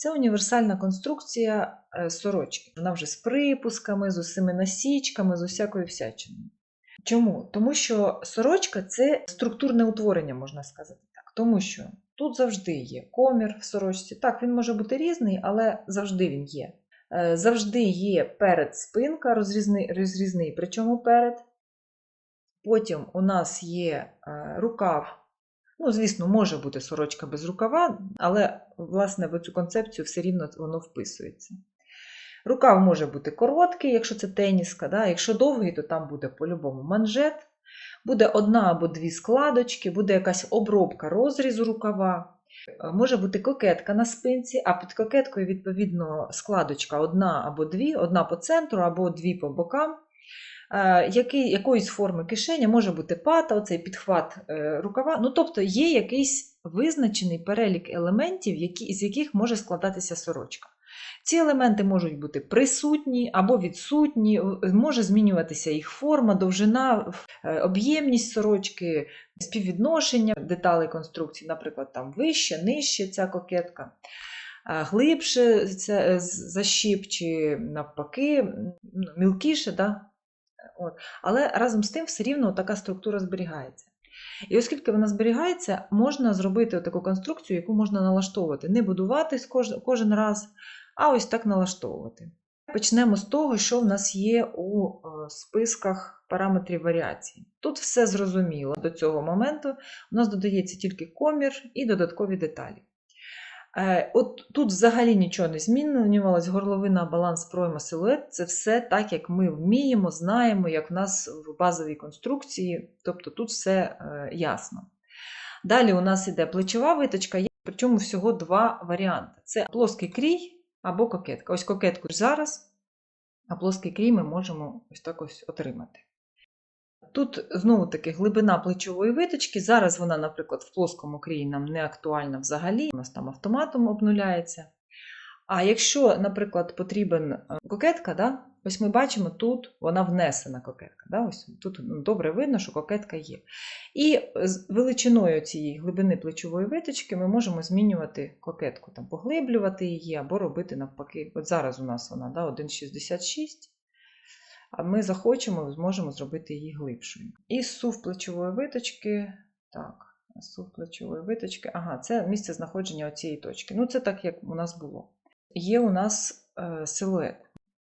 Це універсальна конструкція е, сорочки. Вона вже з припусками, з усіми насічками, з усякою всячиною. Чому? Тому що сорочка це структурне утворення, можна сказати так. Тому що тут завжди є комір в сорочці. Так, він може бути різний, але завжди він є. Е, Завжди є перед спинка, розрізний, розрізний, причому перед. Потім у нас є е, рукав. Ну, звісно, може бути сорочка без рукава, але власне в цю концепцію все рівно воно вписується. Рукав може бути короткий, якщо це теніска, да? якщо довгий, то там буде по-любому манжет, буде одна або дві складочки, буде якась обробка розрізу рукава. Е, Може бути кокетка на спинці, а під кокеткою, відповідно, складочка одна або дві, одна по центру або дві по бокам. Е, Який, якоїсь форми кишеня може бути пата, оцей підхват е, рукава. Ну, тобто є якийсь визначений перелік елементів, які, з яких може складатися сорочка. Ці елементи можуть бути присутні або відсутні, може змінюватися їх форма, довжина, е, об'ємність сорочки, співвідношення деталей конструкції, наприклад, там вище, нижче ця кокетка, глибше ця е, защіп, чи навпаки, ну, мілкіше. Да? От. Але разом з тим все рівно така структура зберігається. І оскільки вона зберігається, можна зробити таку конструкцію, яку можна налаштовувати, не будувати кожен раз, а ось так налаштовувати. Почнемо з того, що в нас є у е, списках параметрів варіації. Тут все зрозуміло до цього моменту. У нас додається тільки комір і додаткові деталі. Е, От тут взагалі нічого не змінювалось. Горловина, баланс, пройма, силует це все так, як ми вміємо, знаємо, як в нас в базовій конструкції. Тобто тут все е, ясно. Далі у нас іде плечова виточка, є, причому всього два варіанти: це плоский крій або кокетка. Ось кокетку зараз, а плоский крій ми можемо ось так ось отримати. Тут знову таки глибина плечової виточки. Зараз вона, наприклад, в плоскому крії нам не актуальна взагалі, у нас там автоматом обнуляється. А якщо, наприклад, потрібен е, кокетка, да, ось ми бачимо, тут вона внесена кокетка. Да, ось Тут ну, добре видно, що кокетка є. І з величиною цієї глибини плечової виточки ми можемо змінювати кокетку, там, поглиблювати її або робити навпаки. От зараз у нас вона да, 1,66 а ми захочемо, зможемо зробити її глибшою. І сув плечової виточки. Так, сув плечової виточки. Ага, це місце знаходження цієї точки. Ну, це так, як у нас було. Є у нас е, силует.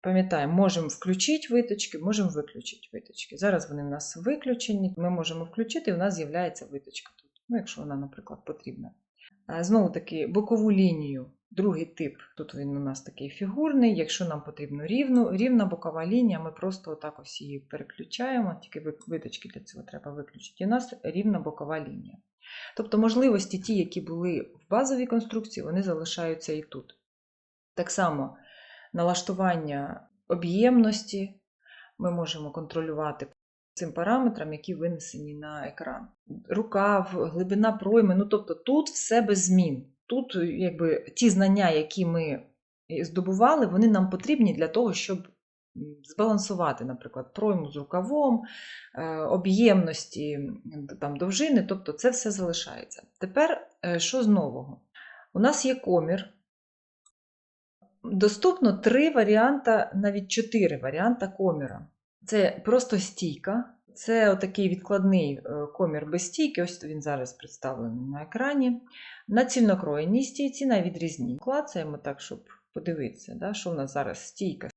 Пам'ятаємо, можемо включити виточки, можемо виключити виточки. Зараз вони в нас виключені. Ми можемо включити, і у нас з'являється виточка тут. Ну, якщо вона, наприклад, потрібна. Е, Знову таки, бокову лінію, другий тип. Тут він у нас такий фігурний. Якщо нам потрібно рівну, рівна бокова лінія, ми просто отак ось її переключаємо, тільки виточки для цього треба виключити. І у нас рівна бокова лінія. Тобто можливості ті, які були в базовій конструкції, вони залишаються і тут. Так само налаштування об'ємності ми можемо контролювати цим параметрам, які винесені на екран. Рукав, глибина пройми, ну тобто тут все без змін. Тут якби ті знання, які ми здобували, вони нам потрібні для того, щоб збалансувати, наприклад, пройму з рукавом, е, об'ємності там, довжини, тобто це все залишається. Тепер е, що з нового? У нас є комір. Доступно три варіанти, навіть чотири варіанти коміра. Це просто стійка. Це отакий відкладний е, комір без стійки, ось він зараз представлений на екрані. На цільнокроєній стійці, на відрізній. Клацаємо так, щоб подивитися, да, що в нас зараз стійка.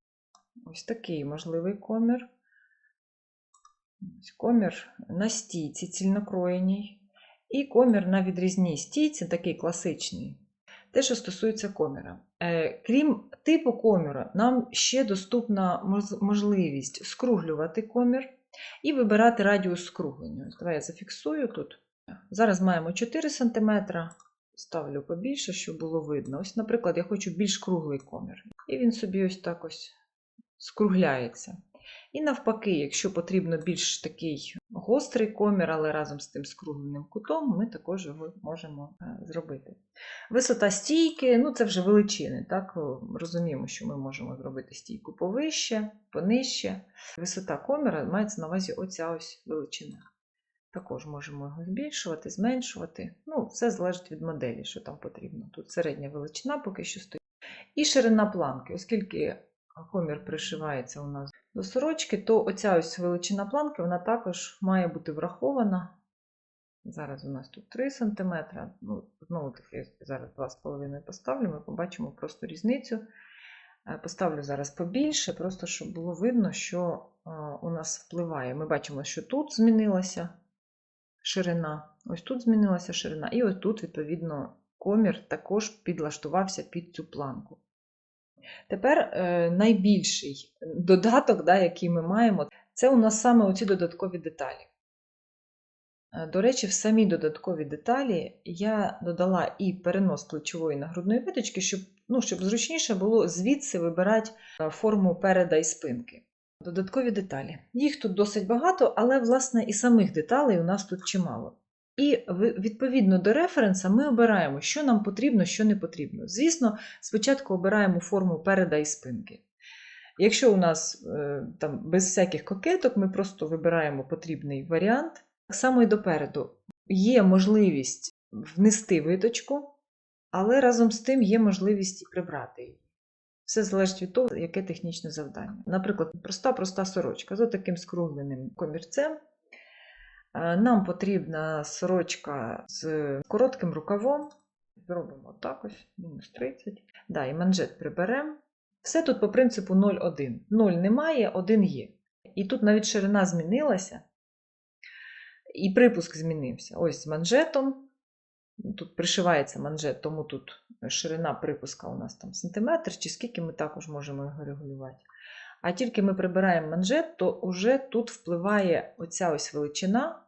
Ось такий можливий комір. Ось комір на стійці цільнокроєній. І комір на відрізній стійці, такий класичний. Те, що стосується коміра. Е, крім типу коміра, нам ще доступна можливість скруглювати комір і вибирати радіус скруглення. Давай я зафіксую тут. Зараз маємо 4 см. Ставлю побільше, щоб було видно. Ось, наприклад, я хочу більш круглий комір. І він собі ось так ось скругляється. І навпаки, якщо потрібно більш такий гострий комір, але разом з тим скругленим кутом, ми також його можемо е, зробити. Висота стійки, ну це вже величини. Так? Розуміємо, що ми можемо зробити стійку повище, понижче. Висота коміра мається на увазі оця ось величина. Також можемо його збільшувати, зменшувати. Ну, все залежить від моделі, що там потрібно. Тут середня величина поки що стоїть. І ширина планки, оскільки комір пришивається у нас до сорочки, то оця ось величина планки вона також має бути врахована. Зараз у нас тут 3 см. Ну, знову таки, зараз 2,5 поставлю, ми побачимо просто різницю. Е, Поставлю зараз побільше, просто щоб було видно, що е, у нас впливає. Ми бачимо, що тут змінилася ширина, ось тут змінилася ширина, і ось тут, відповідно, комір також підлаштувався під цю планку. Тепер е, найбільший додаток, да, який ми маємо, це у нас саме оці додаткові деталі. Е, До речі, в самі додаткові деталі я додала і перенос плечової на грудної виточки, щоб, ну, щоб зручніше було звідси вибирати е, форму переда і спинки. Додаткові деталі. Їх тут досить багато, але, власне, і самих деталей у нас тут чимало. І відповідно до референса ми обираємо, що нам потрібно, що не потрібно. Звісно, спочатку обираємо форму переда і спинки. Якщо у нас е, там без всяких кокеток, ми просто вибираємо потрібний варіант. Так само і допереду є можливість внести виточку, але разом з тим є можливість прибрати її. Все залежить від того, яке технічне завдання. Наприклад, проста-проста сорочка з таким скругленим комірцем. Е, Нам потрібна сорочка з коротким рукавом. Зробимо так ось, мінус 30. Да, і манжет приберемо. Все тут по принципу 0,1. 0 немає, 1 є. І тут навіть ширина змінилася, і припуск змінився. Ось з манжетом. Тут пришивається манжет, тому тут ширина припуска у нас там сантиметр, чи скільки ми також можемо його регулювати. А тільки ми прибираємо манжет, то вже тут впливає оця ось величина,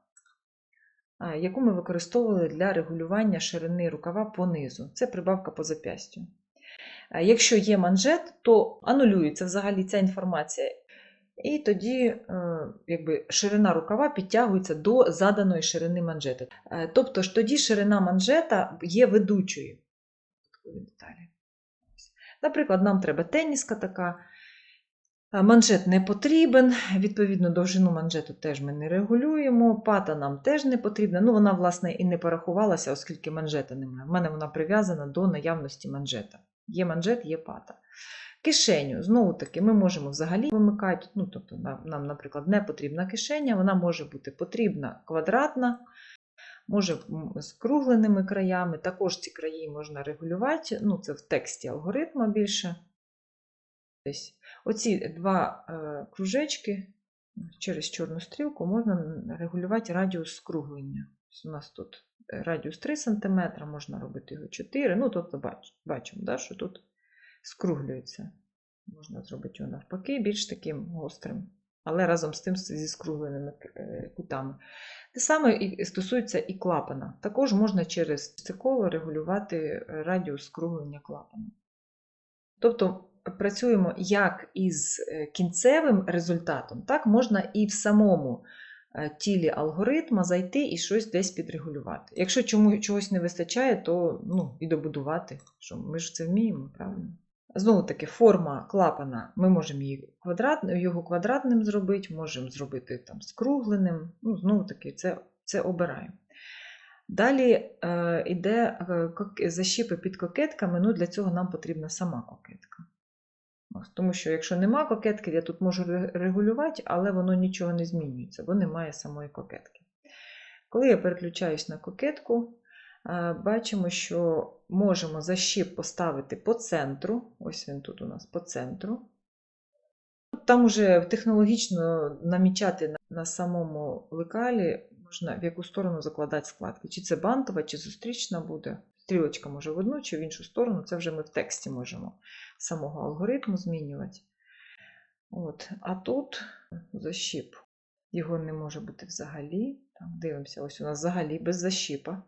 яку ми використовували для регулювання ширини рукава по низу. Це прибавка по запястю. Якщо є манжет, то анулюється взагалі ця інформація. І тоді е, якби, ширина рукава підтягується до заданої ширини манжета. Е, Тобто ж тоді ширина манжета є ведучою. Наприклад, нам треба теніска така. Манжет не потрібен, відповідно, довжину манжету теж ми не регулюємо. Пата нам теж не потрібна. Ну, вона, власне, і не порахувалася, оскільки манжета немає. У мене вона прив'язана до наявності манжета. Є манжет, є пата. Кишеню, знову таки, ми можемо взагалі вимикати. Ну, тобто, нам, наприклад, не потрібна кишеня, вона може бути потрібна квадратна, може з кругленими краями. Також ці краї можна регулювати. Ну, це в тексті алгоритму більше. Десь. Оці два е, кружечки через чорну стрілку можна регулювати радіус скруглення. У нас тут е, радіус 3 см, можна робити його 4 Ну, тобто бачимо, да, що тут скруглюється. Можна зробити його навпаки, більш таким гострим, але разом з тим зі скругленими е, кутами. Те саме і стосується і клапана. Також можна через це коло регулювати радіус скруглення клапана. Тобто працюємо як із е, кінцевим результатом, так можна і в самому е, тілі алгоритма зайти і щось десь підрегулювати. Якщо чому, чогось не вистачає, то ну, і добудувати. Що ми ж це вміємо, правильно? Знову таки, форма клапана, ми можемо її квадрат, його квадратним зробити, можемо зробити там скругленим. Ну, знову таки, це, це обираємо. Далі е, йде е, защіпи під кокетками, ну для цього нам потрібна сама кокетка. Тому що якщо нема кокетки, я тут можу регулювати, але воно нічого не змінюється, бо немає самої кокетки. Коли я переключаюсь на кокетку, е, бачимо, що можемо защіп поставити по центру. Ось він тут у нас по центру. Там уже технологічно намічати на, на самому лекалі, можна в яку сторону закладати складки. Чи це бантова, чи зустрічна буде. Стрілочка може в одну чи в іншу сторону. Це вже ми в тексті можемо самого алгоритму змінювати. От. А тут защіп. Його не може бути взагалі. Там, дивимося, ось у нас взагалі без защіпа.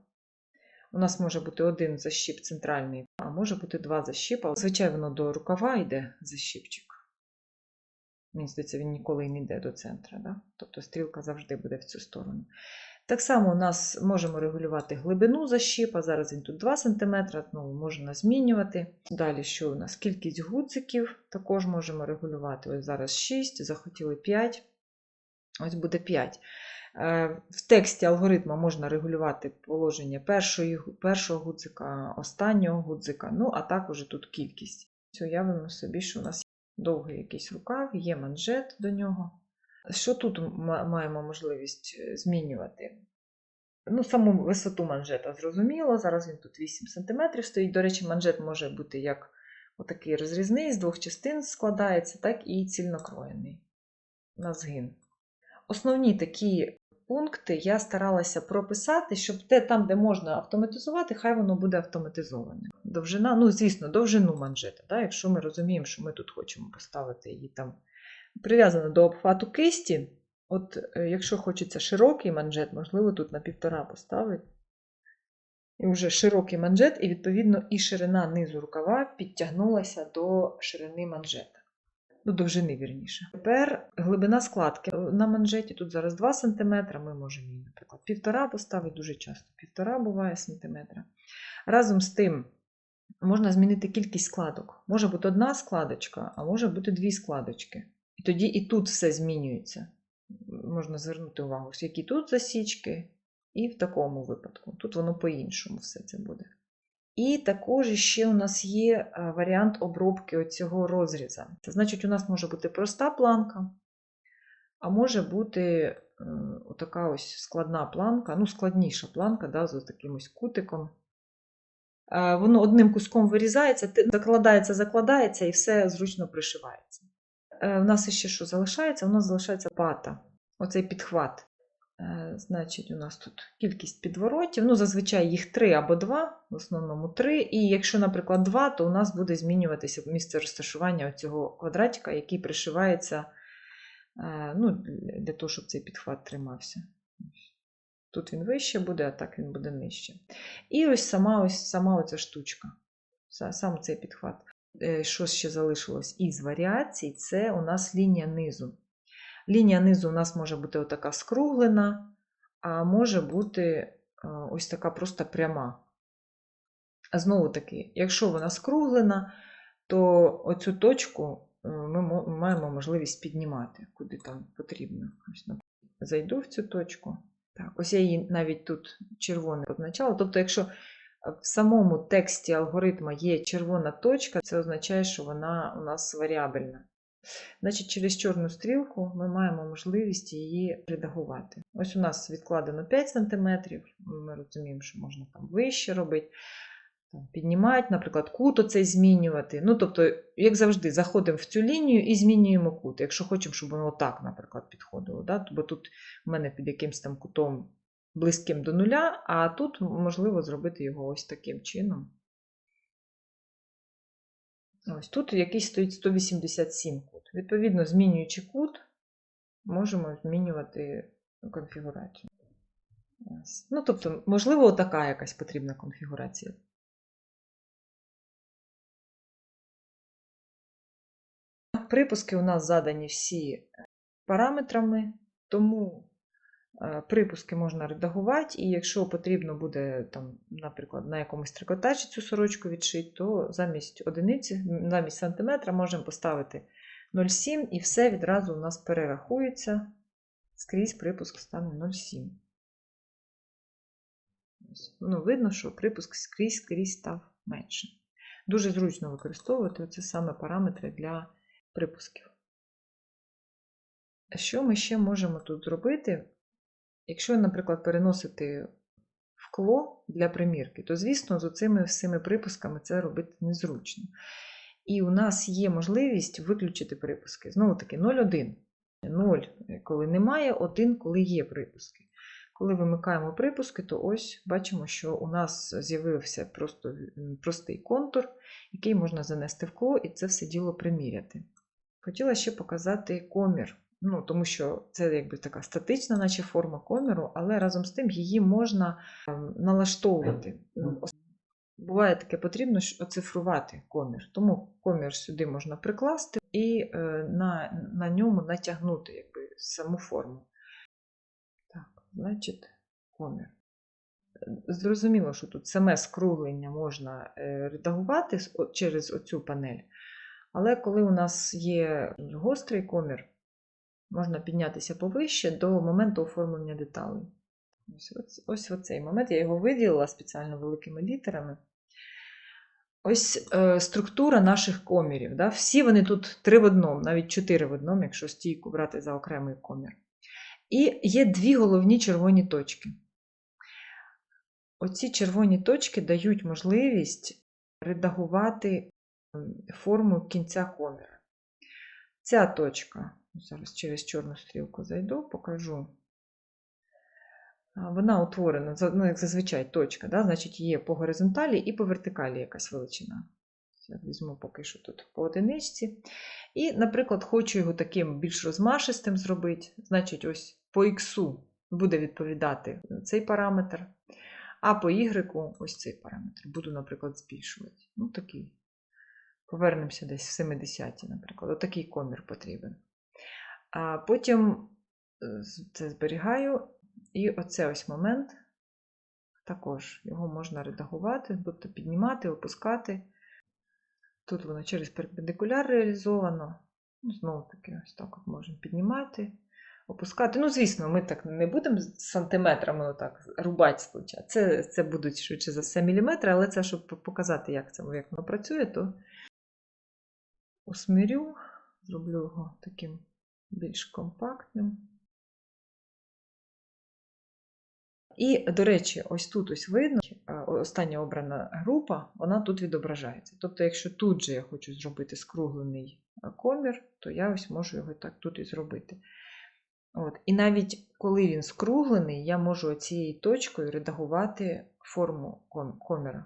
У нас може бути один защіп центральний, а може бути два защіпа. Звичайно, до рукава йде защіпчик. Мені здається, він ніколи не йде до центра. Да? Тобто стрілка завжди буде в цю сторону. Так само у нас можемо регулювати глибину защіпа. Зараз він тут 2 см, знову можна змінювати. Далі, що у нас? Кількість гудзиків також можемо регулювати. Ось зараз 6, захотіли 5. Ось буде 5. Е, В тексті алгоритму можна регулювати положення першої, першого гудзика, останнього гудзика, ну а також тут кількість. Уявимо собі, що у нас довгий якийсь рукав, є манжет до нього. Що тут ма- маємо можливість е, змінювати? Ну, саму висоту манжета зрозуміло. Зараз він тут 8 см стоїть. До речі, манжет може бути як отакий розрізний, з двох частин складається, так і цільнокроєний на згин. Основні такі пункти я старалася прописати, щоб те там, де можна автоматизувати, хай воно буде автоматизоване. Довжина, ну, звісно, довжину манжета. Да? Якщо ми розуміємо, що ми тут хочемо поставити її там прив'язано до обхвату кисті. От е, якщо хочеться широкий манжет, можливо, тут на півтора поставити. І вже широкий манжет, і відповідно і ширина низу рукава підтягнулася до ширини манжета. До довжини, вірніше. Тепер глибина складки на манжеті тут зараз 2 см, ми можемо її, наприклад, півтора поставити дуже часто. Півтора буває сантиметра. Разом з тим можна змінити кількість складок. Може бути одна складочка, а може бути дві складочки. І тоді і тут все змінюється. Можна звернути увагу, які тут засічки, і в такому випадку. Тут воно по-іншому все це буде. І також ще у нас є е, варіант обробки оцього розріза. Це значить, у нас може бути проста планка, а може бути е, отака ось складна планка, ну, складніша планка да, з таким ось кутиком. Е, Воно одним куском вирізається, закладається, закладається і все зручно пришивається. Е, У нас ще що залишається? У нас залишається пата, оцей підхват. Е, Значить, у нас тут кількість підворотів. Ну, зазвичай їх три або два, в основному три. І якщо, наприклад, два, то у нас буде змінюватися місце розташування цього квадратика, який пришивається е, ну, для того, щоб цей підхват тримався. Тут він вище буде, а так він буде нижче. І ось сама ось сама оця штучка, сам цей підхват. Е, Що ще залишилось із варіацій, це у нас лінія низу. Лінія низу у нас може бути отака скруглена, а може бути е, ось така просто пряма. Знову таки, якщо вона скруглена, то оцю точку е, ми маємо можливість піднімати, куди там потрібно. Зайду в цю точку. Так, ось я її навіть тут червоним позначала. Тобто, якщо в самому тексті алгоритма є червона точка, це означає, що вона у нас варіабельна. Значить, через чорну стрілку ми маємо можливість її редагувати. Ось у нас відкладено 5 см, ми розуміємо, що можна там вище робити, піднімати, наприклад, кут оцей змінювати. Ну, тобто, як завжди, заходимо в цю лінію і змінюємо кут. Якщо хочемо, щоб воно отак, наприклад, підходило. Да? Бо тут в мене під якимсь там кутом близьким до нуля, а тут можливо зробити його ось таким чином. Ось тут якийсь стоїть 187 кут. Відповідно, змінюючи кут, можемо змінювати конфігурацію. Ось. Ну, тобто, можливо, така якась потрібна конфігурація. Припуски у нас задані всі параметрами, тому припуски можна редагувати, і якщо потрібно буде, там, наприклад, на якомусь трикотажі цю сорочку відшити, то замість одиниці, замість сантиметра можемо поставити 0,7 і все відразу у нас перерахується. Скрізь припуск стане 0,7. Ну, видно, що припуск скрізь скрізь став менше. Дуже зручно використовувати це саме параметри для припусків. Що ми ще можемо тут зробити? Якщо, наприклад, переносити вкло для примірки, то, звісно, з оцими всіми припусками це робити незручно. І у нас є можливість виключити припуски. Знову таки, 0,1. 0, коли немає, 1, коли є припуски. Коли вимикаємо припуски, то ось бачимо, що у нас з'явився просто простий контур, який можна занести в кло і це все діло приміряти. Хотіла ще показати комір, ну, тому що це якби така статична, наче форма коміру, але разом з тим її можна ем, налаштовувати. Буває таке потрібно оцифрувати комір. Тому комір сюди можна прикласти і е, на, на ньому натягнути якби, саму форму. Так, значить, комір. Зрозуміло, що тут саме скруглення можна е, редагувати через оцю панель. Але коли у нас є гострий комір, можна піднятися повище до моменту оформлення деталей. Ось, ось, ось оцей момент. Я його виділила спеціально великими літерами. Ось е, структура наших комірів. Да? Всі вони тут три в одному, навіть чотири в одному, якщо стійку брати за окремий комір. І є дві головні червоні точки. Оці червоні точки дають можливість редагувати форму кінця коміра. Ця точка, зараз через чорну стрілку зайду, покажу. Вона утворена, ну, як зазвичай, точка, да? значить є по горизонталі і по вертикалі якась величина. Я візьму поки що тут по одиничці. І, наприклад, хочу його таким більш розмашистим зробити. Значить, ось по х буде відповідати цей параметр, а по y ось цей параметр. Буду, наприклад, збільшувати. Ну, такий. Повернемося десь в 70, наприклад. Отакий комір потрібен. А потім е, це зберігаю. І оце ось момент. Також його можна редагувати, тобто піднімати, опускати. Тут воно через перпендикуляр реалізовано. Ну, знову таки, ось так от можемо піднімати, опускати. Ну, звісно, ми так не будемо з сантиметрами отак рубати спочатку. Це, це будуть швидше за все міліметри, але це, щоб показати, як це як воно працює, то усмірю, зроблю його таким більш компактним. І, до речі, ось тут ось видно, е, остання обрана група, вона тут відображається. Тобто, якщо тут же я хочу зробити скруглений е, комір, то я ось можу його так тут і зробити. От. І навіть коли він скруглений, я можу цією точкою редагувати форму коміра.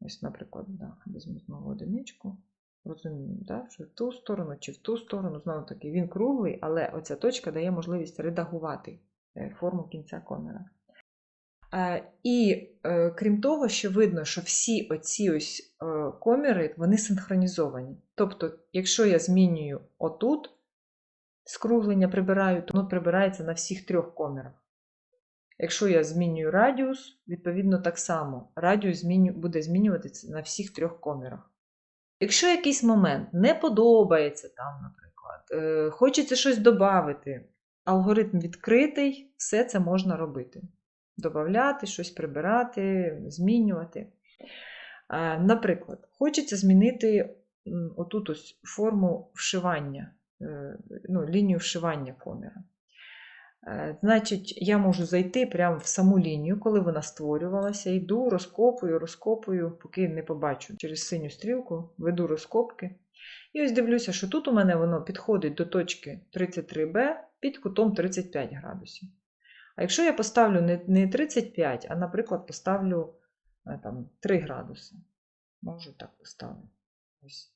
Ось, наприклад, да, візьму знову одиничку. Розумію, да, що в ту сторону чи в ту сторону, знову таки, він круглий, але оця точка дає можливість редагувати е, форму кінця коміра. Е, І е, крім того, що видно, що всі оці ось коміри вони синхронізовані. Тобто, якщо я змінюю отут, скруглення прибираю, то воно прибирається на всіх трьох комірах. Якщо я змінюю радіус, відповідно так само радіус буде змінюватися на всіх трьох комірах. Якщо якийсь момент не подобається там, наприклад, е, хочеться щось додати, алгоритм відкритий, все це можна робити додати, щось прибирати, змінювати. Е, Наприклад, хочеться змінити отут ось форму вшивання, е, ну, лінію вшивання коміра. Е, Значить, я можу зайти прямо в саму лінію, коли вона створювалася, йду, розкопую, розкопую, поки не побачу через синю стрілку, веду розкопки. І ось дивлюся, що тут у мене воно підходить до точки 33b під кутом 35 градусів. А якщо я поставлю не, не 35, а, наприклад, поставлю е, там, 3 градуси, можу так поставити. Ось.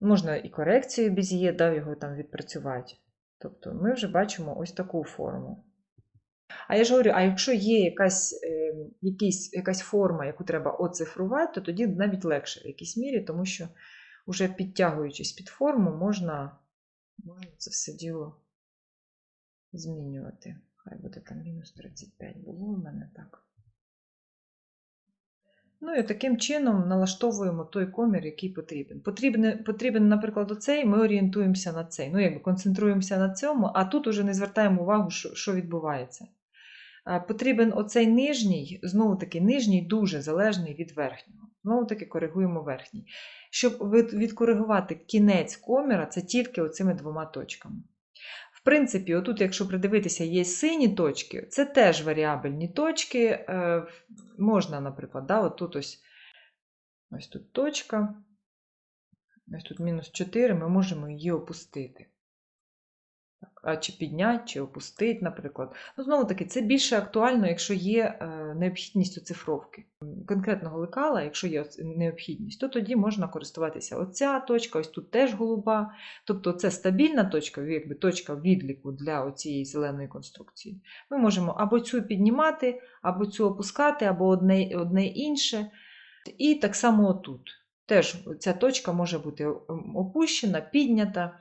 Можна і корекцію без'є, дав його там відпрацювати. Тобто ми вже бачимо ось таку форму. А я ж говорю, а якщо є якась, е, якийсь, якась форма, яку треба оцифрувати, то тоді навіть легше в якійсь мірі, тому що вже підтягуючись під форму, можна, можна це все діло змінювати. Хай буде там мінус 35 було у мене так. Ну і таким чином налаштовуємо той комір, який потрібен. Потрібен, потрібен, наприклад, оцей, ми орієнтуємося на цей. Ну, якби концентруємося на цьому, а тут уже не звертаємо увагу, що, що відбувається. Потрібен оцей нижній, знову таки, нижній дуже залежний від верхнього. Знову таки коригуємо верхній. Щоб відкоригувати кінець коміра, це тільки оцими двома точками. В принципі, отут, якщо придивитися, є сині точки, це теж варіабельні точки. Е, можна, наприклад, да, от тут ось, ось тут точка, ось тут мінус 4, ми можемо її опустити. Так, чи підняти, чи опустити, наприклад. Ну, знову таки, це більше актуально, якщо є е, необхідність оцифровки. Конкретного лекала, якщо є необхідність, то тоді можна користуватися оця точка, ось тут теж голуба. Тобто це стабільна точка, якби точка відліку для цієї зеленої конструкції. Ми можемо або цю піднімати, або цю опускати, або одне, одне інше. І так само отут. Теж ця точка може бути опущена, піднята.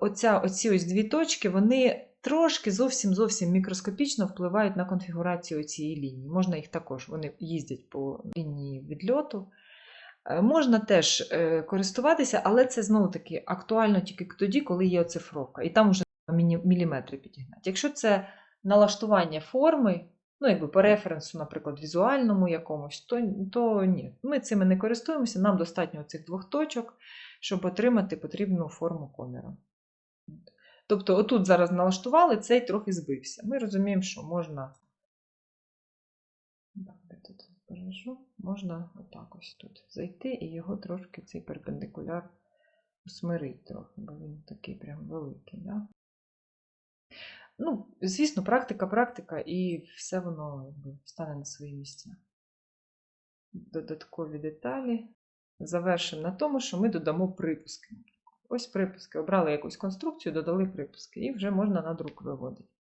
Оця, оці ось дві точки, вони трошки зовсім зовсім мікроскопічно впливають на конфігурацію цієї лінії. Можна їх також, вони їздять по лінії відльоту. Е, Можна теж е, користуватися, але це знову таки актуально тільки тоді, коли є оцифровка. І там вже міліметри підігнати. Якщо це налаштування форми, ну, якби по референсу, наприклад, візуальному якомусь, то, то ні. Ми цими не користуємося, нам достатньо цих двох точок, щоб отримати потрібну форму коміра. Тобто, отут зараз налаштували, цей трохи збився. Ми розуміємо, що можна. Можна отак ось тут зайти і його трошки цей перпендикуляр усмирить трохи, бо він такий прям великий. Да? Ну, звісно, практика, практика, і все воно якби, стане на свої місця. Додаткові деталі. Завершимо на тому, що ми додамо припуски. Ось припуски. Обрали якусь конструкцію, додали припуски, і вже можна на друк виводити.